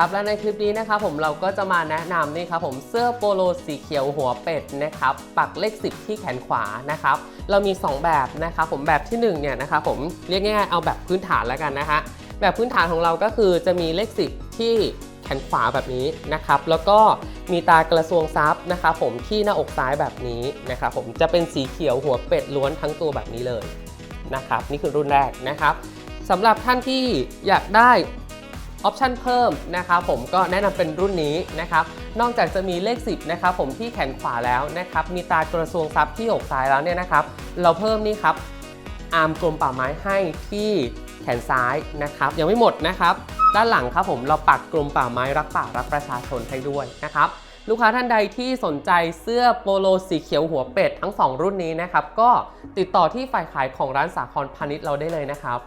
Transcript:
ครับและในคลิปนี้นะครับผมเราก็จะมาแนะนำนี่ครับผมเสื้อโปโลสีเขียวหัวเป็ดนะครับปักเลข 10 ที่แขนขวานะครับเรามี 2 แบบนะครับผมแบบที่1เนี่ยนะครับผมเรียกง่ายๆเอาแบบพื้นฐานแล้วกันนะฮะแบบพื้นฐานของเราก็คือจะมีเลข 10 ที่แขนขวาแบบนี้นะครับแล้วก็มีตากระทรวงทรัพย์นะครับผมที่หน้าอกซ้ายแบบนี้นะครับผมจะเป็นสีเขียวหัวเป็ดล้วนทั้งตัวแบบนี้เลยนะครับนี่คือรุ่นแรกนะครับสำหรับท่านที่อยากได้ ออปชันเพิ่มนะครับผมก็แนะนำเป็นรุ่นนี้นะครับนอกจากจะมีเลข 10นะครับผมที่แขนขวาแล้วนะครับมีตากระทรวงทรัพย์ที่อกซ้ายแล้วเนี่ยนะครับเราเพิ่มนี่ครับอาร์มกรมป่าไม้ให้ที่แขนซ้ายนะครับยังไม่หมดนะครับ ด้านหลังครับผมเราปักกรมป่าไม้รักป่ารักประชาชนให้ด้วยนะครับลูกค้าท่านใดที่สนใจเสื้อโปโลสีเขียวหัวเป็ดทั้ง 2 รุ่นนี้นะครับ ก็ติดต่อที่ฝ่ายขายของร้านสาครพาณิชย์เราได้เลยนะครับ